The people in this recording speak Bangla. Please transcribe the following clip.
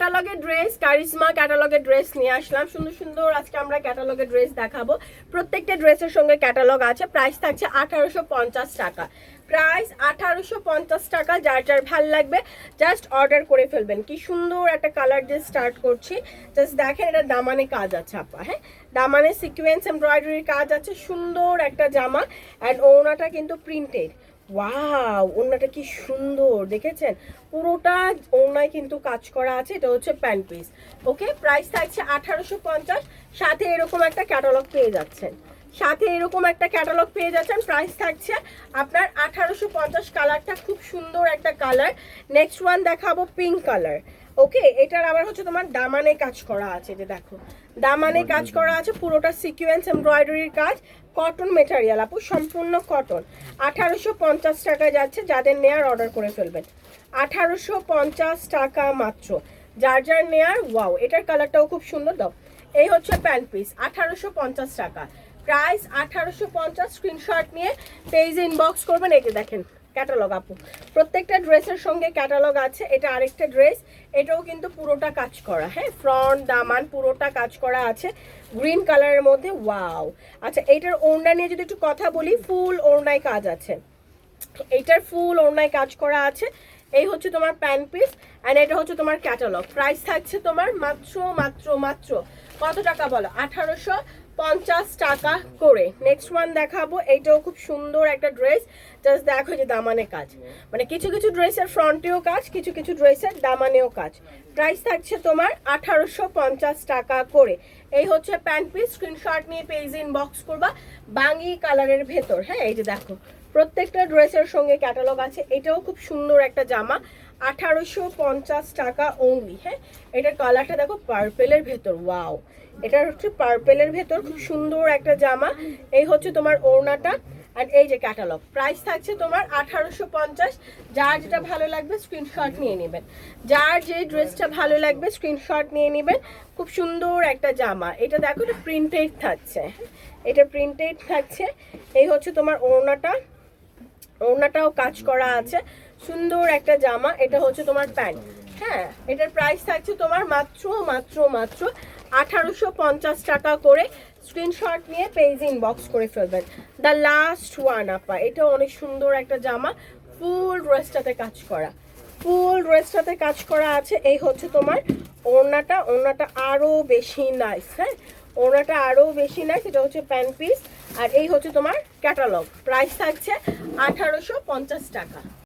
ক্যাটালগের ড্রেস কারিজমা ক্যাটালগের ড্রেস নিয়ে আসলাম। সুন্দর সুন্দর আজকে আমরা ক্যাটালগের ড্রেস দেখাবো। প্রত্যেকটা ড্রেসের সঙ্গে ক্যাটালগ আছে। প্রাইস থাকছে আঠারোশো পঞ্চাশ টাকা। প্রাইস আঠারোশো পঞ্চাশ টাকা, যার যার ভালো লাগবে জাস্ট অর্ডার করে ফেলবেন। কি সুন্দর একটা কালার দিয়ে স্টার্ট করছি। জাস্ট দেখেন এটা দামানে কাজ আছে, আপা হ্যাঁ? দামানে সিকোয়েন্স এমব্রয়ডারির কাজ আছে। সুন্দর একটা জামা। অ্যান্ড ওনাটা কিন্তু প্রিন্টেড ওয়াও ওড়নাটা কি সুন্দর, দেখেছেন? পুরোটা ওড়নায় কিন্তু কাজ করা আছে, এটা হচ্ছে প্যান্ট পিস। ওকে প্রাইস থাকছে আঠারোশো পঞ্চাশ, সাথে এরকম একটা ক্যাটালগ পেয়ে যাচ্ছেন। সাথে এরকম একটা ক্যাটালগ পেয়ে যাচ্ছেন প্রাইস থাকছে আপনার আঠারোশো পঞ্চাশ কালারটা খুব সুন্দর একটা কালার নেক্সট ওয়ান দেখাবো পিঙ্ক কালার ওকে এটার আবার হচ্ছে তোমার দামানে কাজ করা আছে যে দেখো। দামানে কাজ করা আছে পুরোটা সিকুয়েন্স এমব্রয়ডারির কাজ কটন মেটেরিয়াল আপু সম্পূর্ণ কটন আঠারোশো পঞ্চাশ টাকা যাচ্ছে যাদের নেয়ার অর্ডার করে ফেলবেন। আঠারোশো পঞ্চাশ টাকা মাত্র। যার যার নেয়ার ওয়াও এটার কালারটাও খুব সুন্দর দাও। এই হচ্ছে প্যান্ট পিস আঠারোশো পঞ্চাশ টাকা। প্রাইস আঠারোশো পঞ্চাশ স্ক্রিনশট নিয়ে পেজে ইনবক্স করবেন এই যে দেখেন। ক্যাটালগ আপু। প্রত্যেকটা ড্রেসের সঙ্গে ক্যাটালগ আছে, এটা আরেকটা ড্রেস এটাও কিন্তু পুরোটা কাজ করা হ্যাঁ? ফ্রন্ট দামান, পুরোটা কাজ করা আছে গ্রিন কালারের মধ্যে ওয়াও আচ্ছা এইটার ওড়না নিয়ে যদি একটু কথা বলি ফুল ওড়নায় কাজ আছে। এইটার ফুল ওড়নায় কাজ করা আছে, এই হচ্ছে তোমার প্যান্ট পিস অ্যান্ড এটা হচ্ছে তোমার ক্যাটালগ প্রাইস থাকছে তোমার মাত্র মাত্র মাত্র কত টাকা বলো? আঠারোশো পঞ্চাশ টাকা করে। নেক্সট ওয়ান দেখাবো। এইটাও খুব সুন্দর একটা ড্রেস জাস্ট দেখো যে দামানে কাজ। মানে কিছু কিছু ড্রেসের ফ্রন্টেও কাজ, কিছু কিছু ড্রেসের দামানেও কাজ। প্রাইস থাকছে তোমার আঠারোশো পঞ্চাশ টাকা করে। এই হচ্ছে প্যান্ট পিস স্ক্রিনশট নিয়ে পেজ ইনবক্স করবা। বাঙ্গি কালারের ভেতর। হ্যাঁ এই যে দেখো। প্রত্যেকটা ড্রেসের সঙ্গে ক্যাটালগ আছে। এটাও খুব সুন্দর একটা জামা। আঠারোশো পঞ্চাশ টাকা অনলি হ্যাঁ? এটার কালারটা দেখো পার্পেলের ভেতর ওয়াও এটা হচ্ছে পার্পেলের ভেতর, খুব সুন্দর একটা জামা। এই হচ্ছে তোমার ওড়নাটা আর এই যে ক্যাটালগ প্রাইস থাকছে তোমার আঠারোশো পঞ্চাশ। যার যেটা ভালো লাগবে স্ক্রিনশট নিয়ে নেবেন। যার যে ড্রেসটা ভালো লাগবে স্ক্রিনশট নিয়ে নেবেন। খুব সুন্দর একটা জামা। এটা দেখো, এটা প্রিন্টেড থাকছে এটা প্রিন্টেড থাকছে। এই হচ্ছে তোমার ওড়নাটা। ওড়নাটাও কাজ করা আছে। সুন্দর একটা জামা, এটা হচ্ছে তোমার প্যান্ট। হ্যাঁ এটার প্রাইস থাকছে তোমার মাত্র মাত্র মাত্র আঠারোশো পঞ্চাশ টাকা করে স্ক্রিনশট নিয়ে পেজ ইনবক্স করে ফেলবেন। দ্য লাস্ট ওয়ান আপা এটা অনেক সুন্দর একটা জামা। ফুল ড্রেসটাতে কাজ করা। ফুল ড্রেসটাতে কাজ করা আছে। এই হচ্ছে তোমার ওড়নাটা। ওড়নাটা আরও বেশি নাইস হ্যাঁ? ওড়নাটা আরও বেশি নেয় সেটা হচ্ছে প্যান পিস আর এই হচ্ছে তোমার ক্যাটালগ প্রাইস থাকছে আঠারোশো পঞ্চাশ টাকা।